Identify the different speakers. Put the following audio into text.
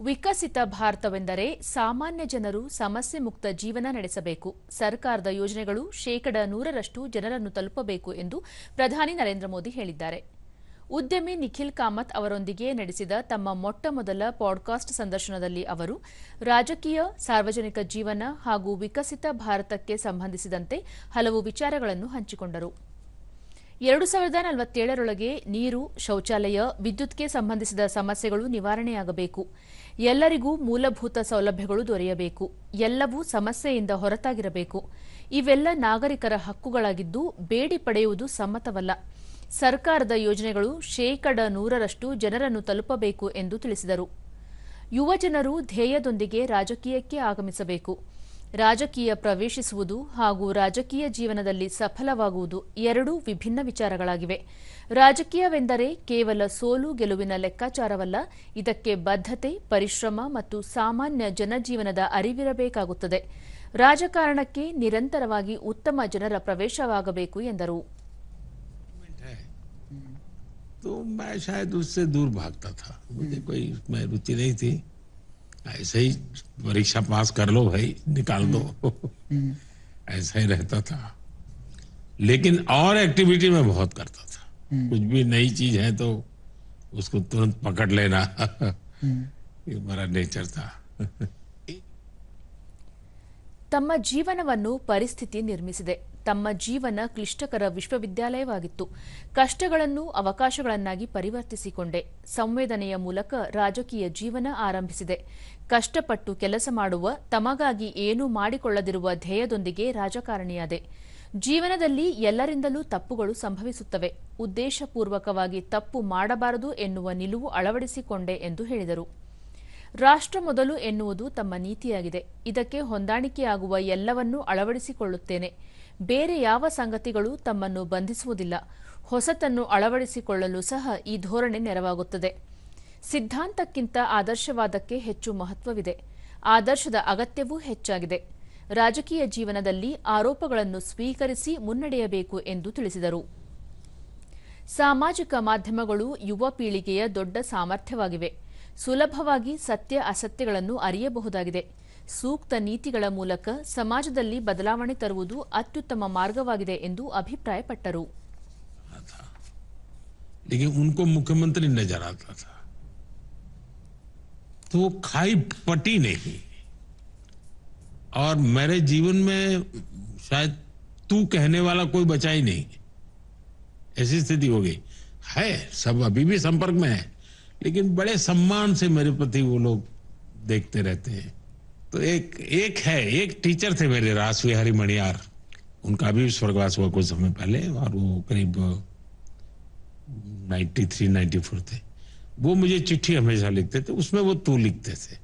Speaker 1: ವಿಕಸಿತ ಭಾರತವೆಂದರೆ ಸಾಮಾನ್ಯ ಜನರು ಸಮಸ್ಯೆ ಮುಕ್ತ ಜೀವನ ನಡೆಸಬೇಕು. ಸರ್ಕಾರದ ಯೋಜನೆಗಳು ಶೇಕಡ ನೂರರಷ್ಟು ಜನರನ್ನು ತಲುಪಬೇಕು ಎಂದು ಪ್ರಧಾನಿ ನರೇಂದ್ರ ಮೋದಿ ಹೇಳಿದ್ದಾರೆ. ಉದ್ಯಮಿ ನಿಖಿಲ್ ಕಾಮತ್ ಅವರೊಂದಿಗೆ ನಡೆಸಿದ ತಮ್ಮ ಮೊಟ್ಟ ಮೊದಲ ಪಾಡ್ಕಾಸ್ಟ್ ಸಂದರ್ಶನದಲ್ಲಿ ಅವರು, ರಾಜಕೀಯ, ಸಾರ್ವಜನಿಕ ಜೀವನ ಹಾಗೂ ವಿಕಸಿತ ಭಾರತಕ್ಕೆ ಸಂಬಂಧಿಸಿದಂತೆ ಹಲವು ವಿಚಾರಗಳನ್ನು ಹಂಚಿಕೊಂಡರು. ಎರಡು ಸಾವಿರದ ನಲವತ್ತೇಳರೊಳಗೆ ನೀರು, ಶೌಚಾಲಯ, ವಿದ್ಯುತ್ಗೆ ಸಂಬಂಧಿಸಿದ ಸಮಸ್ಯೆಗಳು ನಿವಾರಣೆಯಾಗಬೇಕು. ಎಲ್ಲರಿಗೂ ಮೂಲಭೂತ ಸೌಲಭ್ಯಗಳು ದೊರೆಯಬೇಕು. ಎಲ್ಲವೂ ಸಮಸ್ಯೆಯಿಂದ ಹೊರತಾಗಿರಬೇಕು. ಇವೆಲ್ಲ ನಾಗರಿಕರ ಹಕ್ಕುಗಳಾಗಿದ್ದು ಬೇಡಿ ಪಡೆಯುವುದು ಸಮ್ಮತವಲ್ಲ. ಸರ್ಕಾರದ ಯೋಜನೆಗಳು ಶೇಕಡ ನೂರರಷ್ಟು ಜನರನ್ನು ತಲುಪಬೇಕು ಎಂದು ತಿಳಿಸಿದರು. ಯುವಜನರು ಧ್ಯೇಯದೊಂದಿಗೆ ರಾಜಕೀಯಕ್ಕೆ ಆಗಮಿಸಬೇಕು. ರಾಜಕೀಯ ಪ್ರವೇಶಿಸುವುದು ಹಾಗೂ ರಾಜಕೀಯ ಜೀವನದಲ್ಲಿ ಸಫಲವಾಗುವುದು ಎರಡೂ ವಿಭಿನ್ನ ವಿಚಾರಗಳಾಗಿವೆ ರಾಜಕೀಯವೆಂದರೆ ಕೇವಲ ಸೋಲು ಗೆಲುವಿನ ಲೆಕ್ಕಾಚಾರವಲ್ಲ ಇದಕ್ಕೆ ಬದ್ಧತೆ ಪರಿಶ್ರಮ ಮತ್ತು ಸಾಮಾನ್ಯ ಜನಜೀವನದ ಅರಿವಿರಬೇಕಾಗುತ್ತದೆ ರಾಜಕಾರಣಕ್ಕೆ ನಿರಂತರವಾಗಿ ಉತ್ತಮ ಜನರ ಪ್ರವೇಶವಾಗಬೇಕು ಎಂದರು
Speaker 2: तो मैं शायद उससे दूर भागता था मुझे कोई उसमें रुचि नहीं थी ऐसे ही परीक्षा पास कर लो भाई निकाल दो ऐसा ही रहता था लेकिन और एक्टिविटी में बहुत करता था कुछ भी नई चीज है तो उसको तुरंत पकड़ लेना ये मेरा नेचर था
Speaker 1: ತಮ್ಮ ಜೀವನವನ್ನು ಪರಿಸ್ಥಿತಿ ನಿರ್ಮಿಸಿದೆ ತಮ್ಮ ಜೀವನ ಕ್ಲಿಷ್ಟಕರ ವಿಶ್ವವಿದ್ಯಾಲಯವಾಗಿತ್ತು. ಕಷ್ಟಗಳನ್ನು ಅವಕಾಶಗಳನ್ನಾಗಿ ಪರಿವರ್ತಿಸಿಕೊಂಡೆ. ಸಂವೇದನೆಯ ಮೂಲಕ ರಾಜಕೀಯ ಜೀವನ ಆರಂಭಿಸಿದೆ. ಕಷ್ಟಪಟ್ಟು ಕೆಲಸ ಮಾಡುವ, ತಮಗಾಗಿ ಏನೂ ಮಾಡಿಕೊಳ್ಳದಿರುವ ಧ್ಯೇಯದೊಂದಿಗೆ ರಾಜಕಾರಣಿಯಾದೆ. ಜೀವನದಲ್ಲಿ ಎಲ್ಲರಿಂದಲೂ ತಪ್ಪುಗಳು ಸಂಭವಿಸುತ್ತವೆ. ಉದ್ದೇಶಪೂರ್ವಕವಾಗಿ ತಪ್ಪು ಮಾಡಬಾರದು ಎನ್ನುವ ನಿಲುವು ಅಳವಡಿಸಿಕೊಂಡೆ ಎಂದು ಹೇಳಿದರು. ರಾಷ್ಟ್ರ ಮೊದಲು ಎನ್ನುವುದು ತಮ್ಮ ನೀತಿಯಾಗಿದೆ. ಇದಕ್ಕೆ ಹೊಂದಾಣಿಕೆಯಾಗುವ ಎಲ್ಲವನ್ನೂ ಅಳವಡಿಸಿಕೊಳ್ಳುತ್ತೇನೆ. ಬೇರೆ ಯಾವ ಸಂಗತಿಗಳು ತಮ್ಮನ್ನು ಬಂಧಿಸುವುದಿಲ್ಲ. ಹೊಸತನ್ನು ಅಳವಡಿಸಿಕೊಳ್ಳಲು ಸಹ ಈ ಧೋರಣೆ ನೆರವಾಗುತ್ತದೆ. ಸಿದ್ಧಾಂತಕ್ಕಿಂತ ಆದರ್ಶವಾದಕ್ಕೆ ಹೆಚ್ಚು ಮಹತ್ವವಿದೆ. ಆದರ್ಶದ ಅಗತ್ಯವೂ ಹೆಚ್ಚಾಗಿದೆ. ರಾಜಕೀಯ ಜೀವನದಲ್ಲಿ ಆರೋಪಗಳನ್ನು ಸ್ವೀಕರಿಸಿ ಮುನ್ನಡೆಯಬೇಕು ಎಂದು ತಿಳಿಸಿದರು. ಸಾಮಾಜಿಕ ಮಾಧ್ಯಮಗಳು ಯುವ ಪೀಳಿಗೆಯ ದೊಡ್ಡ ಸಾಮರ್ಥ್ಯವಾಗಿವೆ. ಸುಲಭವಾಗಿ ಸತ್ಯ ಅಸತ್ಯಗಳನ್ನು ಅರಿಯಬಹುದಾಗಿದೆ. ಸೂಕ್ತ ನೀತಿಗಳ ಮೂಲಕ ಸಮಾಜದಲ್ಲಿ ಬದಲಾವಣೆ ತರುವುದು ಅತ್ಯುತ್ತಮ ಮಾರ್ಗವಾಗಿದೆ ಎಂದು ಅಭಿಪ್ರಾಯಪಟ್ಟರು
Speaker 2: लेकिन उनको मुख्यमंत्री नजर आता था तो वो खाई पटी नहीं और मेरे जीवन में शायद तू कहने वाला कोई बचा ही नहीं ऐसी स्थिति हो गई है सब अभी भी संपर्क में है लेकिन बड़े सम्मान से मेरे प्रति वो लोग देखते रहते हैं तो एक एक है, एक टीचर थे मेरे रास विहारी मणियार। उनका भी स्वर्गवास हुआ कुछ समय पहले, और वो करीब 93 94 थे। वो मुझे चिट्ठी हमेशा लिखते थे, उसमें वो तू लिखते थे।